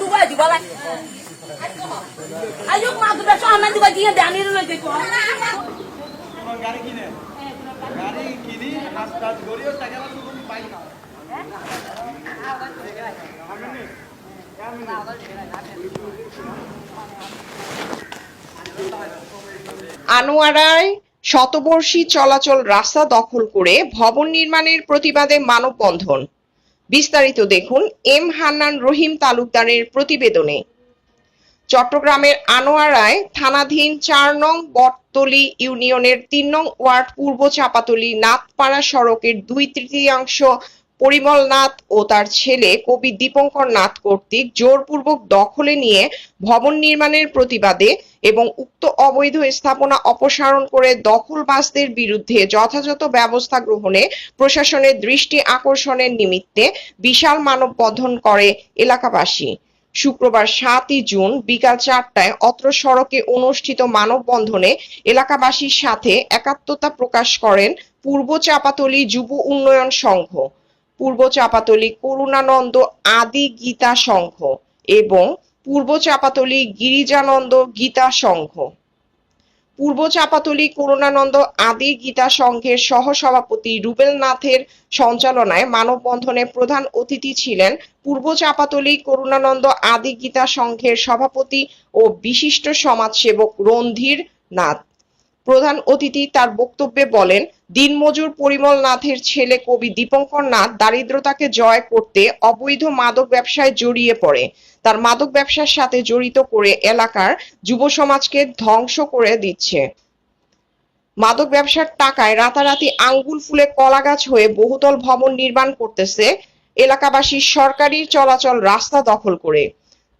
ডুবাই দিব মা আনোয়ারায় শতবর্ষী চলাচল রাস্তা দখল করে ভবন নির্মাণের প্রতিবাদে মানববন্ধন। বিস্তারিত দেখুন এম হান্নান রহিম তালুকদারের প্রতিবেদনে। চট্টগ্রামের আনোয়ারায় থানাধীন চার নং বটতলি ইউনিয়নের তিন নং ওয়ার্ড পূর্ব চাপাতলি নাথপাড়া সড়কের দুই তৃতীয়াংশ পরিমল নাথ ও তার ছেলে কবি দীপঙ্কর নাথ কর্তৃক জোরপূর্বক দখলে নিয়ে ভবন নির্মাণের প্রতিবাদে এবং উক্ত অবৈধ স্থাপনা অপসারণ করে দখলবাসদের বিরুদ্ধে যথাযথ ব্যবস্থা গ্রহণে প্রশাসনের দৃষ্টি আকর্ষণের নিমিত্তে বিশাল মানববন্ধন করে এলাকাবাসী। শুক্রবার সাতই জুন বিকাল চারটায় অত্র সড়কে অনুষ্ঠিত মানববন্ধনে এলাকাবাসীর সাথে একাত্মতা প্রকাশ করেন পূর্ব চাপাতলি যুব উন্নয়ন সংঘ। পূর্ব চাপাতলি, করুণানন্দ আদি গীতা সংঘ এবং পূর্ব চাপাতলি গিরিজানন্দ গীতা সংঘ। পূর্ব চাপাতলি, করুণানন্দ আদি গীতা সংঘের সহসভাপতি রুবেল নাথের সঞ্চালনায় মানববন্ধনে প্রধান অতিথি ছিলেন পূর্ব চাপাতলি, করুণানন্দ আদি গীতা সংঘের সভাপতি ও বিশিষ্ট সমাজসেবক রণধীর নাথ। প্রধান অতিথি তার বক্তব্যে বলেন, দিনমজুর পরিমল নাথের ছেলে কবি দীপঙ্কর নাথ দারিদ্রতাকে জয় করতে অবৈধ মাদক ব্যবসায় জড়িয়ে পড়ে। তার মাদক ব্যবসার সাথে জড়িত করে এলাকার যুব সমাজকে ধ্বংস করে দিচ্ছে। মাদক ব্যবসার টাকায় রাতারাতি আঙ্গুল ফুলে কলা গাছ হয়ে বহুতল ভবন নির্মাণ করতেছে এলাকাবাসী সরকারি চলাচল রাস্তা দখল করে।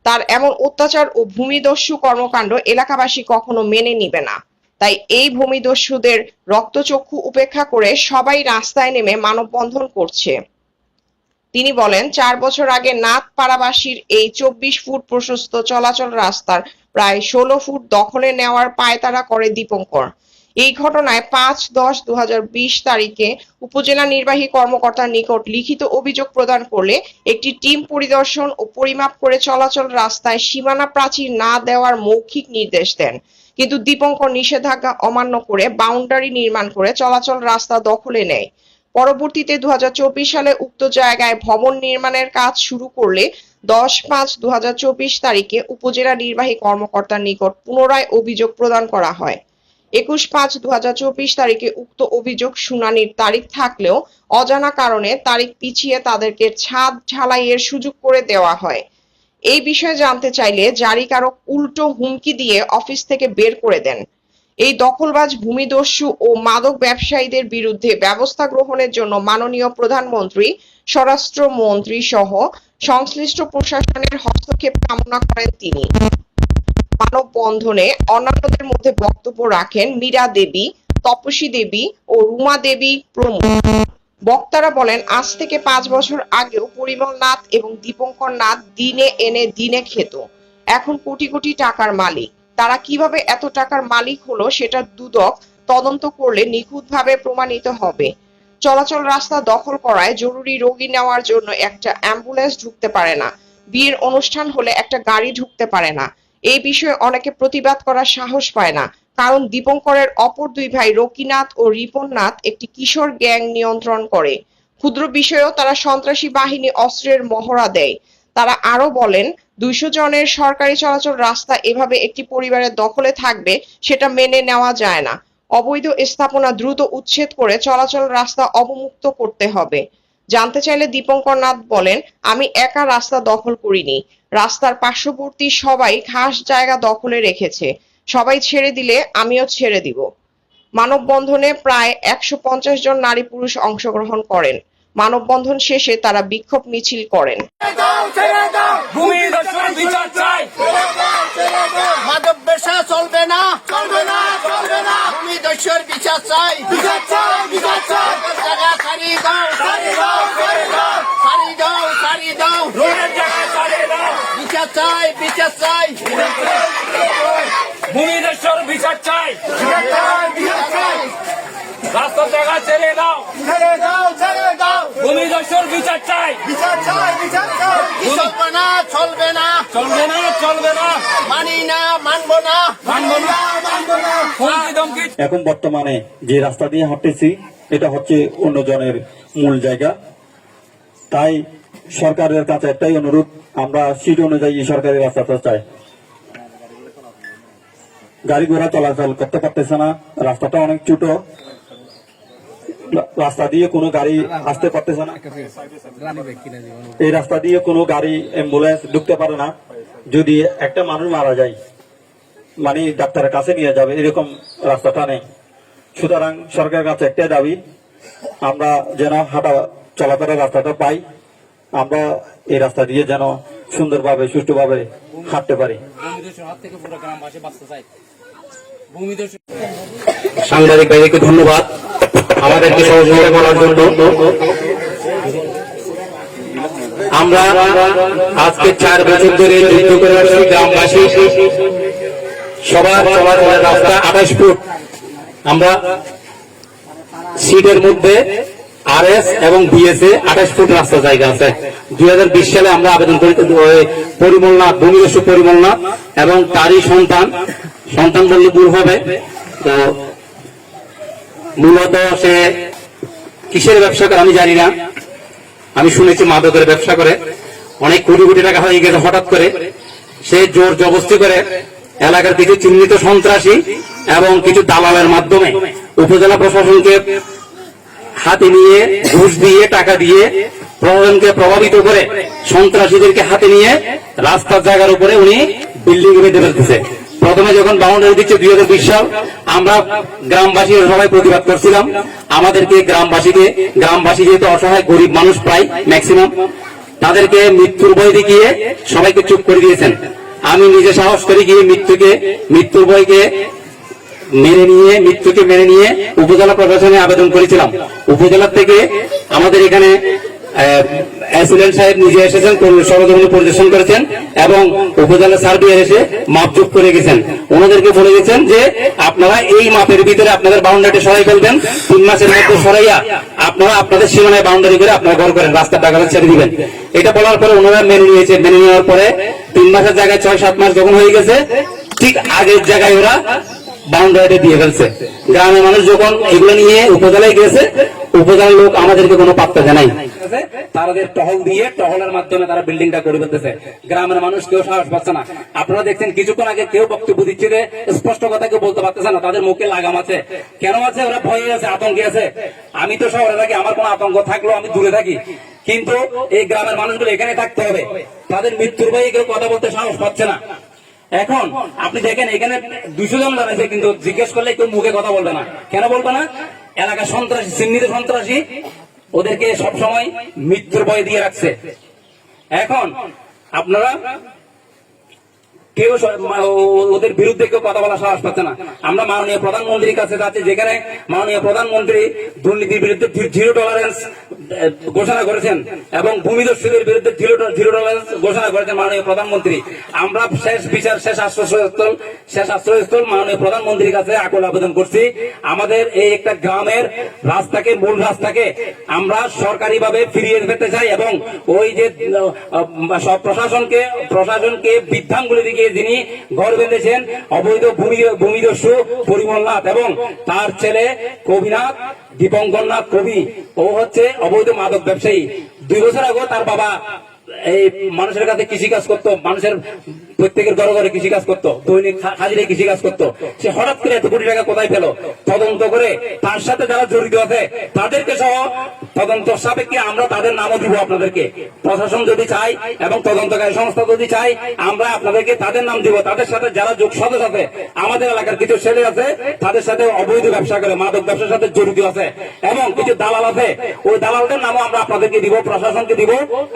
তার এমন অত্যাচার ও ভূমিদস্যু কর্মকাণ্ড এলাকাবাসী কখনো মেনে নিবে না। তাই এই ভূমিদস্যুদের রক্তচক্ষু উপেক্ষা করে সবাই রাস্তায় নেমে মানববন্ধন করছে। তিনি বলেন, চার বছর আগে নাথ পাড়াবাসীর এই চব্বিশ ফুট প্রশস্ত চলাচল রাস্তার প্রায় ষোলো ফুট দখলে নেওয়ার পায়তারা করে দীপঙ্কর। এই ঘটনায় পাঁচ দশ দু তারিখে উপজেলা নির্বাহী কর্মকর্তার নিকট লিখিত অভিযোগ প্রদান করলে একটি টিম পরিদর্শন ও পরিমাপ করে চলাচল রাস্তায় সীমানা প্রাচীর না দেওয়ার মৌখিক নির্দেশ দেন। কিন্তু দীপঙ্কর নিষেধাজ্ঞা অমান্য করে বাউন্ডারি নির্মাণ করে চলাচল রাস্তা দখলে নেয়। পরবর্তীতে দুই হাজার চব্বিশ সালে উক্ত জায়গায় ভবন নির্মাণের কাজ শুরু করলে দশ পাঁচ দু তারিখে উপজেলা নির্বাহী কর্মকর্তার নিকট পুনরায় অভিযোগ প্রদান করা হয়। একুশ পাঁচ দু তারিখে উক্ত অভিযোগ শুনানির তারিখ থাকলেও অজানা কারণে তারিখ পিছিয়ে তাদেরকে ছাদ ঢালাইয়ের সুযোগ করে দেওয়া হয়। এই বিষয়ে জানতে চাইলে জারিকারক উল্টো হুমকি দিয়ে অফিস থেকে বের করে দেন। এই দখলবাজ ভূমিদস্যু ও মাদক ব্যবসায়ীদের বিরুদ্ধে ব্যবস্থা গ্রহণের জন্য মাননীয় প্রধানমন্ত্রী, স্বরাষ্ট্রমন্ত্রী সহ সংশ্লিষ্ট প্রশাসনের হস্তক্ষেপ কামনা করেন তিনি। মানববন্ধনে অন্যান্যদের মধ্যে বক্তব্য রাখেন মীরা দেবী, তপসী দেবী ও রুমা দেবী প্রমুখ। বক্তারা বলেন, আজ থেকে পাঁচ বছর আগেও পরিমল নাথ এবং দীপঙ্কর নাথ দিনে এনে দিনে খেত। এখন কোটি কোটি টাকার মালিক। তারা কীভাবে এত টাকার মালিক হলো সেটা দুদক তদন্ত করলে নিখুঁতভাবে প্রমাণিত হবে। চলাচল রাস্তা দখল করায় জরুরি রোগী নেওয়ার জন্য একটা অ্যাম্বুলেন্স ঢুকতে পারে না। বিয়ের অনুষ্ঠান হলে একটা গাড়ি ঢুকতে পারে না। এই বিষয়ে অনেকে প্রতিবাদ করার সাহস পায় না। কারণ দীপঙ্করের অপর দুই ভাই রকিনাথ ও রিপন নাথ একটি কিশোর গ্যাং নিয়ন্ত্রণ করে। ক্ষুদ্র বিষয়েও তারা সন্ত্রাসী বাহিনী অস্ত্রের মহড়া দেয়। তারা আরও বলেন, দুইশো জনের সরকারি চলাচল রাস্তা এভাবে একটি পরিবারের দখলে থাকবে, সেটা মেনে নেওয়া যায় না। অবৈধ স্থাপনা দ্রুত উচ্ছেদ করে চলাচল রাস্তা অবমুক্ত করতে হবে। জানতে চাইলে দীপঙ্কর নাথ বলেন, আমি একা রাস্তা দখল করিনি। রাস্তার পার্শ্ববর্তী সবাই ঘাস জায়গা দখলে রেখেছে। সবাই ছেড়ে দিলে আমিও ছেড়ে দিব। মানববন্ধনে প্রায় একশো পঞ্চাশ জন নারী পুরুষ অংশগ্রহণ করেন। মানববন্ধন শেষে তারা বিক্ষোভ মিছিল করেন। বিচার চাই। চলবে না। চলবে না চলবে না। ভূমি দস্যুর বিচার চাই। বিচার চাই বিচার চাই। জায়গা ছাড়িয়ে দাও। সারি দাও সারি দাও। ছাড়িয়ে দাও ছাড়িয়ে দাও। রোডের জায়গায় চালিয়ে দাও। বিচার চাই বিচার চাই। ভূমি দর্শন বিচার চাই রাস্তার জায়গা ছেড়ে দাও। ছেড়ে দাও ছেড়ে দাও। ভূমি দর্শন বিচার চাই। বিচার চাই বিচার চাই। চলবে না চলবে চলবে না চলবে না। মানি না। মানবো না মানবো না। হুমকি ধমকি। এখন বর্তমানে যে রাস্তা দিয়ে হাঁটতেছি এটা হচ্ছে অন্যজনের মূল জায়গা। তাই সরকারের কাছে একটাই অনুরোধ আমরা সিট অনুযায়ী সরকারি রাস্তাটা চাই। গাড়ি ঘোড়া চলাচল করতে পারতেছে না, রাস্তাটা অনেক ছোট। রাস্তা দিয়ে কোনো গাড়ি আসতে পারতেছে না। এই রাস্তা দিয়ে কোনো গাড়ি অ্যাম্বুলেন্স ঢুকতে পারে না। যদি একটা মানুষ মারা যায় মানে ডাক্তারের কাছে নিয়ে যাবে, এরকম রাস্তাটা নেই। সুতরাং সরকারের কাছে একটাই দাবি, আমরা যেন হাঁটা চলাফেরার রাস্তাটা পাই, আমরা এই রাস্তা দিয়ে যেন সুন্দরভাবে সুষ্ঠুভাবে হাঁটতে পারি। সাংবাদিক ভাইদেরকে ধন্যবাদ। আমাদেরকে সহযোগিতা করার জন্য। আমরা আজকে চার বছর ধরে যুদ্ধ করে আসছি গ্রামবাসী। সবার চলাচলের রাস্তা আঠাশ ফুট। আমরা সিটের মধ্যে আর এস এবং বিএসএ আঠাশ ফুট রাস্তা জায়গা আছে। দুই হাজার বিশ সালে আমরা আবেদন করি ওই পরিমলনাথ ভূমিদস্য পরিমলনাথ এবং তারই সন্তান সন্তান বললে ভুল হবে। তো মূলত সে কিসের ব্যবসা করে আমি জানি না। আমি শুনেছি মাদকের ব্যবসা করে। অনেক কোটি কোটি টাকা হয়ে গেছে হঠাৎ করে। সে জোর জবস্তি করে এলাকার কিছু চিহ্নিত সন্ত্রাসী এবং কিছু দালালের মাধ্যমে উপজেলা প্রশাসনকে হাতে নিয়ে, ঘুষ দিয়ে, টাকা দিয়ে প্রশাসনকে প্রভাবিত করে সন্ত্রাসীদেরকে হাতে নিয়ে রাস্তার জায়গার উপরে উনি বিল্ডিং বেঁধে ফেলতেছে। প্রথমে যখন বাউন্ডারি দিচ্ছে দুই হাজার বিশ সাল, আমরা গ্রামবাসী সবাই প্রতিবাদ করছিলাম। আমাদেরকে গ্রামবাসীকে, গ্রামবাসী যেহেতু অসহায়, গরিব মানুষ প্রায় ম্যাক্সিমাম তাদেরকে মৃত্যুর ভয় দেখিয়ে সবাইকে চুপ করে দিয়েছেন। আমি নিজে সাহস করে গিয়ে মৃত্যুকে, মৃত্যুর ভয়কে মেনে নিয়ে, মৃত্যুকে মেনে নিয়ে উপজেলা প্রশাসনে আবেদন করেছিলাম। উপজেলা থেকে আমাদের এখানে অ্যাসিডেন্ট সাহেব নিজে এসেছেন সরজমিনী পরিদর্শন করেছেন এবং উপজেলা সার্ভিয়ার এসে মাপজুপ করে গেছেন। ওনাদেরকে বলে গেছেন যে, আপনারা এই মাপের ভিতরে আপনাদের বাউন্ডারি সরাই ফেলবেন, তিন মাসের মধ্যে সরাইয়া আপনারা আপনাদের সীমানায় বাউন্ডারি করে আপনারা ঘর করেন, রাস্তার টাকা ছেড়ে দিবেন। এটা বলার পরে ওনারা মেনে নিয়েছে। মেনে নেওয়ার পরে তিন মাসের জায়গায় ছয় সাত মাস যখন হয়ে গেছে, ঠিক আগের জায়গায় ওরা বাউন্ডারিটা দিয়ে ফেলছে। গ্রামের মানুষ যখন এগুলো নিয়ে উপজেলায় গেছে, উপজেলার লোক আমাদেরকে কোনো পাত্তা জানাই তাদের টহল দিয়ে টহলের মাধ্যমে তারা বিল্ডিংটা করে ফেলতেছে গ্রামের মানুষ কেউ সাহস পাচ্ছে না। আপনারা দেখছেন, কিছুক্ষণ আগে কেউ বক্তব্য দিচ্ছে যে স্পষ্ট কথা কেউ বলতে পারতেছে না, তাদের মুখে লাগাম আছে। কেন আছে? ওরা ভয়ে আছে, আতঙ্কে আছে। আমি তো শহরে থাকি, আমার কোনো আতঙ্ক থাকলেও আমি দূরে থাকি। কিন্তু এই গ্রামের মানুষগুলো এখানে থাকতে হবে। তাদের মৃত্যুর ভয়ে কেউ কথা বলতে সাহস পাচ্ছে না। এখন আপনি দেখেন এখানে দুশো জন দাঁড়াইছে কিন্তু জিজ্ঞেস করলে কেউ মুখে কথা বলবে না। কেন বলবে না? এলাকা সন্ত্রাসী চিহ্নিত সন্ত্রাসী, ওদেরকে সবসময় মৃত্যুর ভয় দিয়ে রাখছে। এখন আপনারা কেউ স- মা- ও- ওদের বিরুদ্ধে কেউ কথা বলা সাহস পাচ্ছে না। আমরা মাননীয় প্রধানমন্ত্রীর কাছে যাচ্ছি, যেখানে মাননীয় প্রধানমন্ত্রী দুর্নীতির বিরুদ্ধে জিরো টলারেন্স ঘোষণা করেছেন এবং ভূমিদস্যুদের বিরুদ্ধে জিরো জিরো টলারেন্স ঘোষণা করেছেন মাননীয় প্রধানমন্ত্রী। আমরা শেষ বিচার, শেষ আশ্রয়স্থল শেষ আশ্রয়স্থল মাননীয় প্রধানমন্ত্রীর কাছে আকুল আবেদন করছি। আমাদের এই একটা গ্রামের রাস্তাকে, মূল রাস্তাকে আমরা সরকারিভাবে ফিরিয়ে পেতে চাই এবং ওই যে সব প্রশাসনকে প্রশাসনকে বৃদ্ধাঙ্গুলি দিকে যিনি ঘর বেঁধেছেন অবৈধ ভূমি, ভূমিদস্যু পরিমলনাথ এবং তার ছেলে কবিনাথ দীপঙ্করনাথ কবি। ও হচ্ছে অবৈধ মাদক ব্যবসায়ী। দুই বছর আগে তার বাবা এই মানুষের কাছে কৃষি কাজ করতো, মানুষের প্রত্যেকের ঘরে ঘরে কৃষি কাজ করতো, দৈনিক হাজিরে কৃষি কাজ করতো। সে হঠাৎ করে এত কোটি টাকা কোথায় পেল? তদন্ত করে তার সাথে যারা জড়িত আছে, তাদেরকে সহ তদন্ত সাপেক্ষে আমরা তাদের নামও দিব আপনাদেরকে। প্রশাসন যদি চাই এবং তদন্তকারী সংস্থা যদি চাই আমরা আপনাদেরকে তাদের নাম দিব। তাদের সাথে যারা যোগ সদস্য আছে, আমাদের এলাকার কিছু ছেলে আছে, তাদের সাথে অবৈধ ব্যবসা করে, মাদক ব্যবসার সাথে জড়িত আছে। এবং কিছু দালাল আছে, ওই দালালদের নামও আমরা আপনাদেরকে দিব, প্রশাসনকে দিব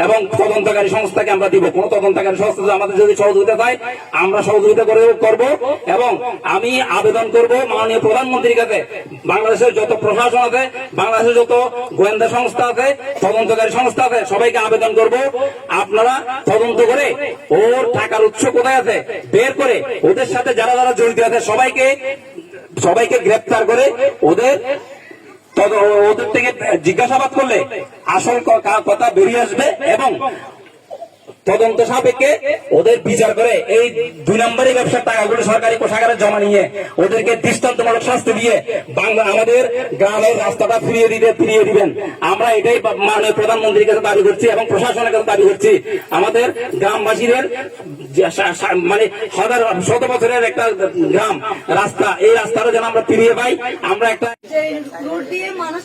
এবং তদন্তকারী সংস্থাকে আমরা দিব। কোন তদন্তকারী সংস্থা আমাদের যদি সহযোগিতা পায় আমরা সহযোগিতা করে করব এবং আমি আবেদন করব মাননীয় প্রধানমন্ত্রীর কাছে। বাংলাদেশের যত প্রশাসন আছে, বাংলাদেশের যত গোয়েন্দা সংস্থা আছে, তদন্তকারী সংস্থা আছে, সবাইকে আবেদন করব। আপনারা তদন্ত করে ওর টাকার উৎস কোথায় আছে বের করে ওদের সাথে যারা যারা জড়িত আছে, সবাইকে সবাইকে গ্রেপ্তার করে ওদের ওদের থেকে জিজ্ঞাসাবাদ করলে আসল কথা বেরিয়ে আসবে এবং তদন্ত সাপেক্ষে ওদের বিচার করে এই দুই নম্বরই ব্যবসার টাকাগুলো সরকারি কোষাগারে জমা নিয়ে ওদেরকে দৃষ্টান্তমূলক শাস্তি দিয়ে বাংলা আমাদের গ্রামের রাস্তাটা ফিরিয়ে দিতে ফিরিয়ে দিবেন। আমরা এটাই মাননীয় প্রধানমন্ত্রীর কাছে দাবি করছি এবং প্রশাসনের কাছে দাবি করছি। আমাদের গ্রামবাসীদের মানে হাজার শত বছরের একটা গ্রাম, রাস্তা, এই রাস্তাটা যেন আমরা ফিরিয়ে পাই, আমরা একটা রোড দিয়ে মানুষ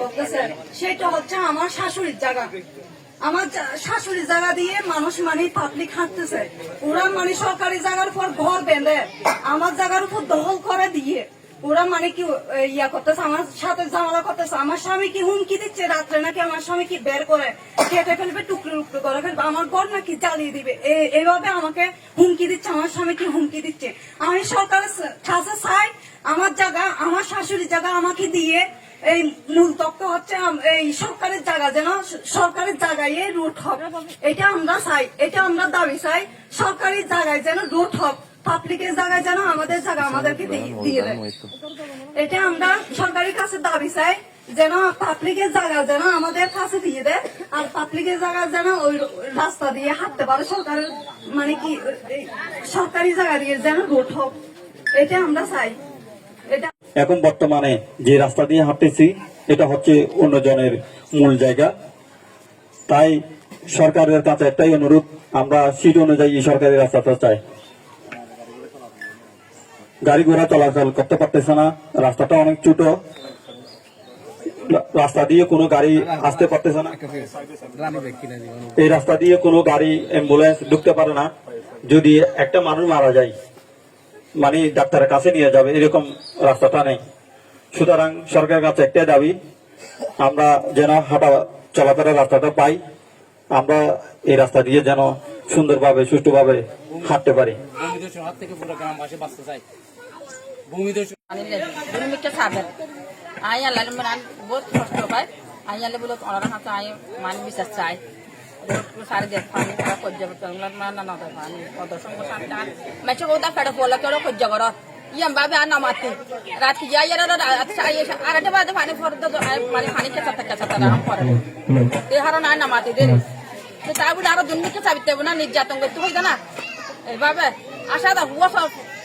করতেছে, সেটা হচ্ছে আমার শাশুড়ির জায়গা। আমার শাশুড়ি জায়গা দিয়ে মানুষ মানে পাবলিক হাঁটতেছে। ওরা মানে সরকারি জায়গার উপর ঘর বেঁধে, আমার জায়গার উপর দখল করে দিয়ে। ওরা মানে কি ইয়া করতেছে, আমার সাথে ঝামেলা করতেছে। আমার স্বামী কি হুমকি দিচ্ছে রাত্রে নাকি আমার স্বামী কি বের করে কেটে ফেলবে, টুকরো টুকরো করে ফেলবে? আমার ঘর নাকি জ্বালিয়ে দিবে? এইভাবে আমাকে হুমকি দিচ্ছে, আমার স্বামী কি হুমকি দিচ্ছে? আমি সরকারের কাছে চাই, আমার জায়গা, আমার শাশুড়ির জায়গা আমাকে দিয়ে এই মূল তত্ত্ব হচ্ছে এই সরকারের জায়গা যেন সরকারের জায়গায় রুট হবে এটা আমরা চাই, এটা আমরা দাবি চাই সরকারি জায়গায় যেন রুট হোক। পাবলিকের জায়গায় যেন আমাদের জায়গা আমাদেরকে দিয়ে- দিয়ে এটা আমরা সরকারের কাছে দাবি চাই যেন পাবলিকের জায়গা যেন আমাদের কাছে দিয়ে দেয় আর পাবলিকের জায়গা যেন ওই রাস্তা দিয়ে হাঁটতে পারে সরকারের মানে কি সরকারি জায়গা দিয়ে যেন রুট হোক। এটা আমরা চাই। এটা এখন বর্তমানে যে রাস্তা দিয়ে হাঁটতেছি এটা হচ্ছে অন্যজনের মূল জায়গা। তাই সরকারের কাছে একটাই অনুরোধ আমরা সিট অনুযায়ী সরকারি রাস্তাটা চাই। গাড়ি ঘোড়া চলাচল করতে পারতেছে না, রাস্তাটা অনেক ছোট। রাস্তা দিয়ে কোনো গাড়ি আসতে পারতেছে না। এই রাস্তা দিয়ে কোনো গাড়ি অ্যাম্বুলেন্স ঢুকতে পারে না। যদি একটা মানুষ মারা যায় মানে ডাক্তারের কাছে নিয়ে যাবে, এরকম রাস্তাটা নেই। সুতরাং সরকারের কাছে একটাই দাবি, আমরা যেন হাঁটা চলাফেরার রাস্তাটা পাই, আমরা এই রাস্তা দিয়ে যেন সুন্দরভাবে, সুষ্ঠুভাবে হাঁটতে পারি। ভূমিদস্যু মিনিটটা সাবেন আই আল্লাহ বহুত কষ্ট পায়। আই আল্লাহ বলে অনার হাতে আই মান বিশ্বাস চাই সারি দেখ তারা না। না পানি। প্রদর্শন মেছে কোথা ফেড়ে পড়লে কেউ সহ্য করো। ইয়াম বাবে আর নামাতি রাত যাই আর আর একটা বাদে পানি ফরদ মানে পানি কেঁচা থাকে কেঁচা তারা পরে হারণ আর নামাতি দেরি তাই বলে আরও দুর্নীতি চাবিতে না, নির্যাতন করতে হইতো না। এইভাবে আশা দা হুয়া সব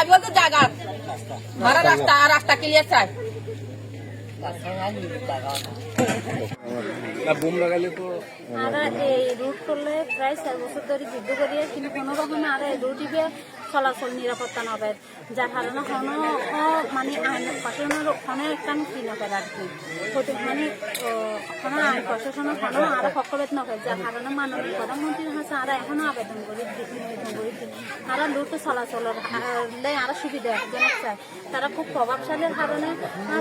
দাবি হচ্ছে জায়গা ভাড়া রাস্তা রাস্তা ক্লিয়ার বুম লাগাইলে তো এই রুট করলে প্রায় চার বছর ধরে যুদ্ধ করি কিন্তু কোনো রকমে আর এই রুটিকে চলাচল নিরাপত্তা নবে। যার কারণে কোনো মানে আইন প্রশাসনের ওখানে একটা কি নকরে আর কি? মানে কোনো আইন প্রশাসনের কোনো আর পক্ষভেদ নকরে যার কারণে মাননীয় প্রধানমন্ত্রীর কাছে আর এখনও আবেদন করি নিবেদন করি তারা লুট চলাচলের আরও সুবিধা জনক চায়। তারা খুব প্রভাবশালীর কারণে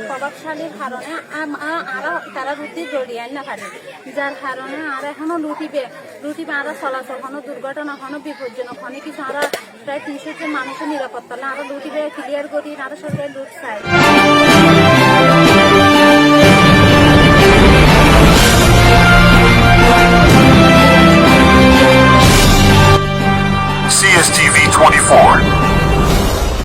প্রভাবশালীর কারণে, আম- আ- আরও তারা রুটি জড়িয়ে না পারে যার কারণে আর এখনও লুটিবে লুটিবে আরও চলাচল কোনো দুর্ঘটনা কোনো বিপজ্জনক কোনো কিছু আরও প্রায় তিনশো জন মানুষের নিরাপত্তা আরও লুটিবে ক্লিয়ার করি আরও সরকারি লুট চাই CSTV 24,